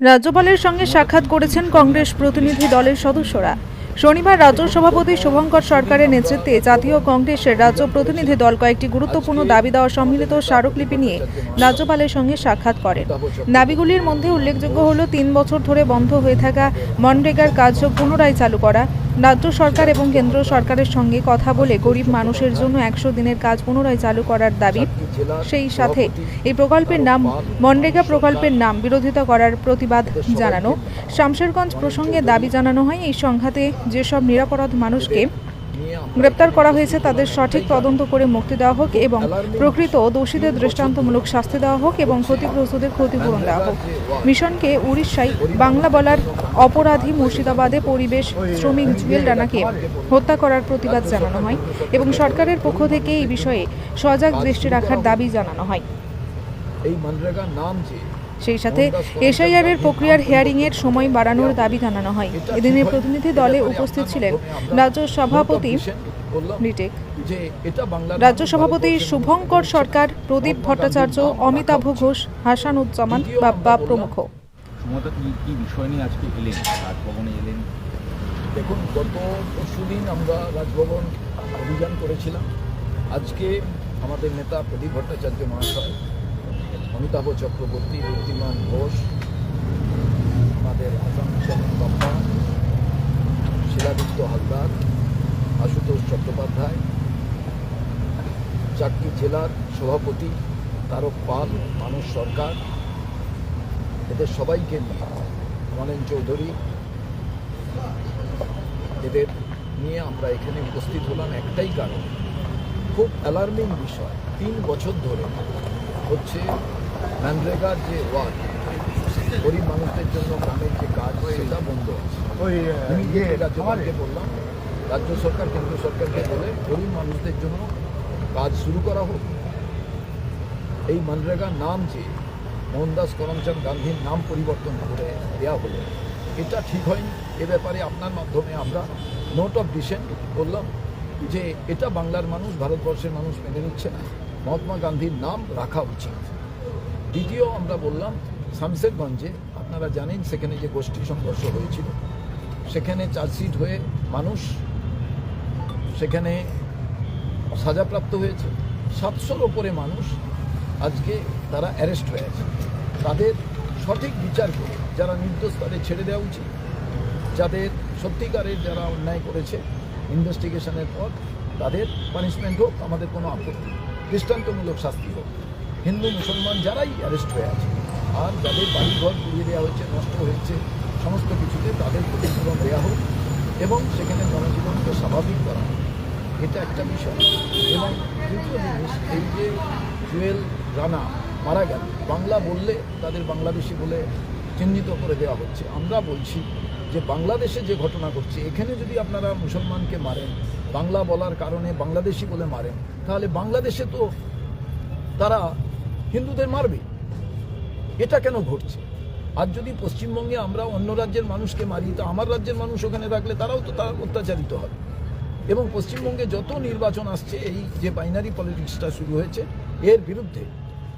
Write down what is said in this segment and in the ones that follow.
রাজ্যপালের সঙ্গে সাক্ষাৎ করেছেন কংগ্রেস প্রতিনিধি দলের সদস্যরা। শনিবার রাজ্য সভাপতি শুভঙ্কর সরকারের নেতৃত্বে জাতীয় কংগ্রেসের রাজ্য প্রতিনিধি দল কয়েকটি গুরুত্বপূর্ণ দাবি দেওয়া সম্মিলিত স্মারকলিপি নিয়ে রাজ্যপালের সঙ্গে সাক্ষাৎ করেন। দাবিগুলির মধ্যে উল্লেখযোগ্য হল, তিন বছর ধরে বন্ধ হয়ে থাকা মনরেগার কাজ পুনরায় চালু করা রাজ্য সরকার এবং কেন্দ্র সরকারের সঙ্গে কথা বলে গরিব মানুষের জন্য একশো দিনের কাজ পুনরায় চালু করার দাবি সেই সাথে এই প্রকল্পের নাম মনরেগা প্রকল্পের নাম বিরোধিতা করার প্রতিবাদ জানানো। শামশেরগঞ্জ প্রসঙ্গে দাবি জানানো হয়, এই সংঘাতে যেসব নিরাপরাধ মানুষকে গ্রেপ্তার করা হয়েছে, তাদের সঠিক তদন্ত করে মুক্তি দেওয়া হোক এবং প্রকৃত দোষীদের দৃষ্টান্তমূলক শাস্তি দেওয়া হোক এবং ক্ষতিগ্রস্তদের ক্ষতিপূরণ দেওয়া হোক। মিশনকে উড়িষ্যায় বাংলা বলার অপরাধী মুর্শিদাবাদে পরিবেশ শ্রমিক জুয়েল রানাকে হত্যা করার প্রতিবাদ জানানো হয় এবং সরকারের পক্ষ থেকে এই বিষয়ে সজাগ দৃষ্টি রাখার দাবি জানানো হয়। এই মনরেগার নাম যে সেই সাথে এসআইআর এর প্রক্রিয়ার হিয়ারিং এর সময় বাড়ানোর দাবি জানানো হয়। এদিনের প্রতিনিধি দলে উপস্থিত ছিলেন রাজ্য সভাপতি রাজ্য সভাপতি শুভঙ্কর সরকার প্রদীপ ভট্টাচার্য অমিতাভ ঘোষ হাসানুজ্জামান বাব্বা প্রমুখ। কি কি বিষয় নিয়ে আজকে এলেন? রাজভবনে এলেন? দেখুন গত পরশুদিন আমরা রাজভবন অভিযান করেছিলাম। আজকে আমাদের নেতা প্রদীপ ভট্টাচার্য মহাশয় অমিতাভ চক্রবর্তী, ঋদ্ধিমান ঘোষ, আমাদের আসাম মিশন বাপ্পা শিলাদিত্য হালদার, আশুতোষ চট্টোপাধ্যায় চারটি জেলার সভাপতি তারক পাল মানুষ সরকার, এদের সবাইকে নিয়ে মনেন চৌধুরী, এদের নিয়ে আমরা এখানে উপস্থিত হলাম একটাই কারণ। খুব অ্যালার্মিং বিষয়, তিন বছর ধরে হচ্ছে ম্যানরেগার যে ওয়ার্ক গরিব মানুষদের জন্য গ্রামের যে কাজ সেটা বন্ধ আছে আমি যে রাজ্যপালকে বললাম রাজ্য সরকার কেন্দ্র সরকারকে বলে গরিব মানুষদের জন্য কাজ শুরু করা হোক এই মনরেগার নাম যে মোহনদাস করমচাঁদ গান্ধীর নাম পরিবর্তন করে দেওয়া হলো এটা ঠিক হয়নি এ ব্যাপারে আপনার মাধ্যমে আমরা নোট অফ ডিসেন্ট করলাম যে এটা বাংলার মানুষ ভারতবর্ষের মানুষ মেনে নিচ্ছে না মহাত্মা গান্ধীর নাম রাখা উচিত দ্বিতীয় আমরা বললাম শামশেরগঞ্জে আপনারা জানেন, সেখানে যে গোষ্ঠী সংঘর্ষ হয়েছিল, সেখানে চার্জশিট হয়ে মানুষ সেখানে সাজাপ্রাপ্ত হয়েছে। সাতশোর ওপরে মানুষ আজকে তারা অ্যারেস্ট হয়ে আছে। তাদের সঠিক বিচার করে যারা নির্দোষ তাদের ছেড়ে দেওয়া উচিত। যাদের সত্যিকারের যারা অন্যায় করেছে ইনভেস্টিগেশনের পর তাদের পানিশমেন্ট হোক, আমাদের কোনো আপত্তি। দৃষ্টান্তমূলক শাস্তি হোক। হিন্দু মুসলমান যারাই অ্যারেস্ট হয়ে আছে, আর যাদের বাড়িঘর পুড়িয়ে দেওয়া হয়েছে নষ্ট হয়েছে, সমস্ত কিছুতে তাদের ক্ষতিপূরণ দেওয়া হোক এবং সেখানে জনজীবনকে স্বাভাবিক করা এটা একটা বিষয়। এবং তৃতীয় জিনিস, এই যে জুয়েল রানা মারা গেল, বাংলা বললে তাদের বাংলাদেশি বলে চিহ্নিত করে দেওয়া হচ্ছে। আমরা বলছি যে বাংলাদেশে যে ঘটনা ঘটছে, এখানে যদি আপনারা মুসলমানকে মারেন, বাংলা বলার কারণে বাংলাদেশি বলে মারেন, তাহলে বাংলাদেশে তো তারা হিন্দুদের মারবে? এটা কেন ঘটছে? আর যদি পশ্চিমবঙ্গে আমরা অন্য রাজ্যের মানুষকে মারি, তো আমার রাজ্যের মানুষ ওখানে থাকলে তারাও তো তারা অত্যাচারিত হবে। এবং পশ্চিমবঙ্গে যত নির্বাচন আসছে, এই যে বাইনারি পলিটিক্সটা শুরু হয়েছে, এর বিরুদ্ধে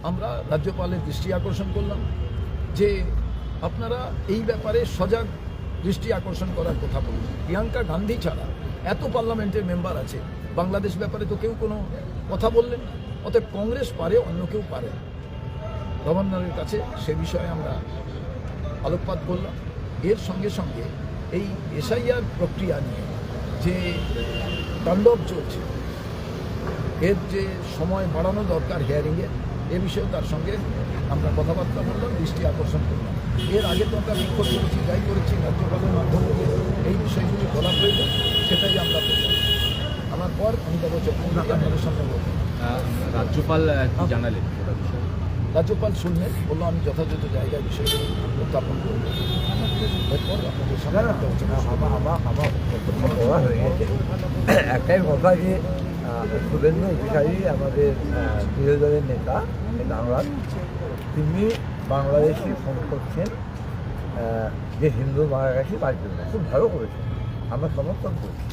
আমরা রাজ্যপালের দৃষ্টি আকর্ষণ করলাম যে আপনারা এই ব্যাপারে সজাগ দৃষ্টি আকর্ষণ করার কথা বলুন। প্রিয়াঙ্কা গান্ধী ছাড়া এত পার্লামেন্টের মেম্বার আছে বাংলাদেশ ব্যাপারে তো কেউ কোনো কথা বললেন না। অতএব কংগ্রেস পারে, অন্য কেউ পারে। গভর্নরের কাছে সে বিষয়ে আমরা আলোকপাত করলাম। এর সঙ্গে সঙ্গে এই এসআইআর প্রক্রিয়া নিয়ে যে তাণ্ডব চলছে, এর যে সময় বাড়ানো দরকার হিয়ারিংয়ে এ বিষয়ে তার সঙ্গে আমরা কথাবার্তা বললাম, দৃষ্টি আকর্ষণ করলাম। এর আগে তো আমরা বিক্ষোভ করেছি, যাই করেছি, রাজ্যপালের মাধ্যমে এই বিষয়গুলি বলা প্রয়োজন সেটাই আমরা করলাম। আমার পর আপনাদের সঙ্গে বলব। রাজ্যপাল জানালেন রাজ্যপাল শুনলেন বলল আমি যথাযথ জায়গায় বিষয়টি উত্থাপন করব। এরপর আপনাদের করব। একটাই কথা যে শুভেন্দু অধিকারী আমাদের বিরোধী দলের নেতা বাংলার। তিনি বাংলাদেশে ফোন করছেন যে হিন্দু মারা গেছে তার জন্য খুব ভালো করেছেন। আমরা সমর্থন করছি।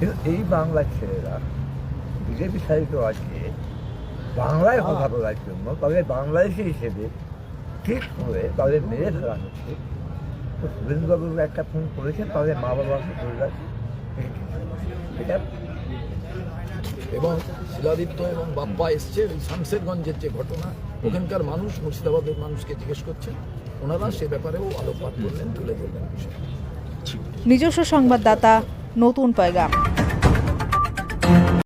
কিন্তু এই বাংলার ছেলেরা বিজেপি শাসিত আছে বাংলায় কথা বলার জন্য তবে বাংলাদেশি হিসেবে ঠিক করে তাদের মেরে ফেলা হচ্ছে। তো শুভেন্দুবাবু একটা ফোন করেছেন তাদের মা বাবাকে ধরে রাখছে এটা এবং শিলাদিত্য এবং বাপ্পা এসছে ওই শামশেরগঞ্জের যে ঘটনা ওখানকার মানুষ মুর্শিদাবাদের মানুষকে জিজ্ঞেস করছেন। ওনারা সে ব্যাপারেও আলোকপাত করলেন তুলে ধরলেন নিজস্ব সংবাদদাতা নতুন পয়গাম।